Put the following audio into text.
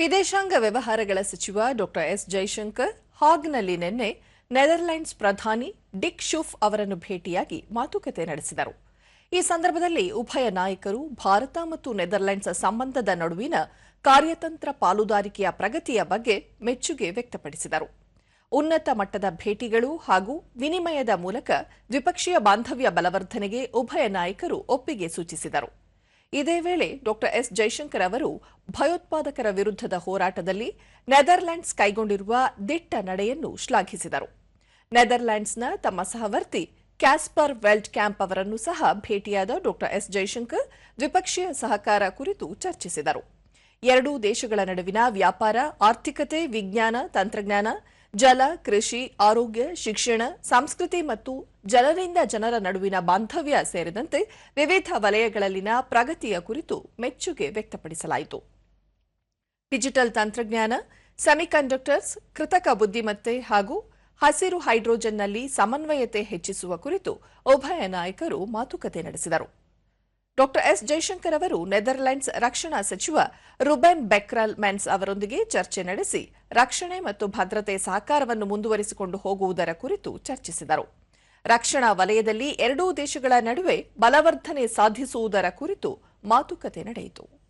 ವಿದೇಶಾಂಗ ವ್ಯವಹಾರಗಳ ಸಚಿವ ಡಾ ಎಸ್ ಜೈಶಂಕರ್ ಹಾಗ್ನಲ್ಲಿ ನಿನ್ನೆ ನೆದರ್ಲೆಂಡ್ಸ್ ಪ್ರಧಾನಿ ಡಿಕ್ ಶುಫ್ ಅವರನ್ನು ಭೇಟಿಯಾಗಿ ಮಾತುಕತೆ ನಡೆಸಿದರು. ಈ ಸಂದರ್ಭದಲ್ಲಿ ಉಭಯ ನಾಯಕರು ಭಾರತ ಮತ್ತು ನೆದರ್ಲೆಂಡ್ಸ್ ಸಂಬಂಧದ ನಡುವಿನ ಕಾರ್ಯತಂತ್ರ ಪಾಲುದಾರಿಕೆಯ ಪ್ರಗತಿಯ ಬಗ್ಗೆ ಮೆಚ್ಚುಗೆ ವ್ಯಕ್ತಪಡಿಸಿದರು. ಉನ್ನತ ಮಟ್ಟದ ಭೇಟಿಗಳು ಹಾಗೂ ವಿನಿಮಯದ ಮೂಲಕ ದ್ವಿಪಕ್ಷೀಯ ಬಾಂಧವ್ಯ ಬಲವರ್ಧನೆಗೆ ಉಭಯ ನಾಯಕರು ಒಪ್ಪಿಗೆ ಸೂಚಿಸಿದರು. ಇದೇ ವೇಳೆ ಡಾ ಎಸ್ ಜೈಶಂಕರ್ ಅವರು ಭಯೋತ್ಪಾದಕರ ವಿರುದ್ಧದ ಹೋರಾಟದಲ್ಲಿ ನೆದರ್ಲ್ಯಾಂಡ್ಸ್ ಕೈಗೊಂಡಿರುವ ದಿಟ್ಟ ನಡೆಯನ್ನು ಶ್ಲಾಘಿಸಿದರು. ನೆದರ್ಲ್ಯಾಂಡ್ಸ್ನ ತಮ್ಮ ಸಹವರ್ತಿ ಕ್ಯಾಸ್ಪರ್ ವೆಲ್ಟ್ ಕ್ಯಾಂಪ್ ಅವರನ್ನು ಸಹ ಭೇಟಿಯಾದ ಡಾ ಎಸ್ ಜೈಶಂಕರ್ ದ್ವಿಪಕ್ಷೀಯ ಸಹಕಾರ ಕುರಿತು ಚರ್ಚಿಸಿದರು. ಎರಡೂ ದೇಶಗಳ ನಡುವಿನ ವ್ಯಾಪಾರ, ಆರ್ಥಿಕತೆ, ವಿಜ್ಞಾನ, ತಂತ್ರಜ್ಞಾನ ಜಲ, ಕೃಷಿ, ಆರೋಗ್ಯ, ಶಿಕ್ಷಣ, ಸಂಸ್ಕೃತಿ ಮತ್ತು ಜನರಿಂದ ಜನರ ನಡುವಿನ ಬಾಂಧವ್ಯ ಸೇರಿದಂತೆ ವಿವಿಧ ವಲಯಗಳಲ್ಲಿನ ಪ್ರಗತಿಯ ಕುರಿತು ಮೆಚ್ಚುಗೆ ವ್ಯಕ್ತಪಡಿಸಲಾಯಿತು. ಡಿಜಿಟಲ್ ತಂತ್ರಜ್ಞಾನ, ಸೆಮಿಕಂಡಕ್ಟರ್ಸ್, ಕೃತಕ ಬುದ್ದಿಮತ್ತೆ ಹಾಗೂ ಹಸಿರು ಹೈಡ್ರೋಜನ್ನಲ್ಲಿ ಸಮನ್ವಯತೆ ಹೆಚ್ಚಿಸುವ ಕುರಿತು ಉಭಯ ನಾಯಕರು ಮಾತುಕತೆ ನಡೆಸಿದರು. ಡಾ ಎಸ್ ಜೈಶಂಕರ್ ಅವರು ನೆದರ್ಲೆಂಡ್ಸ್ ರಕ್ಷಣಾ ಸಚಿವ ರುಬೆನ್ ಬೆಕ್ರಲ್ ಮೆನ್ಸ್ ಅವರೊಂದಿಗೆ ಚರ್ಚೆ ನಡೆಸಿ ರಕ್ಷಣೆ ಮತ್ತು ಭದ್ರತೆ ಸಹಕಾರವನ್ನು ಮುಂದುವರಿಸಿಕೊಂಡು ಹೋಗುವುದರ ಕುರಿತು ಚರ್ಚಿಸಿದರು. ರಕ್ಷಣಾ ವಲಯದಲ್ಲಿ ಎರಡೂ ದೇಶಗಳ ನಡುವೆ ಬಲವರ್ಧನೆ ಸಾಧಿಸುವುದರ ಕುರಿತು ಮಾತುಕತೆ ನಡೆಯಿತು.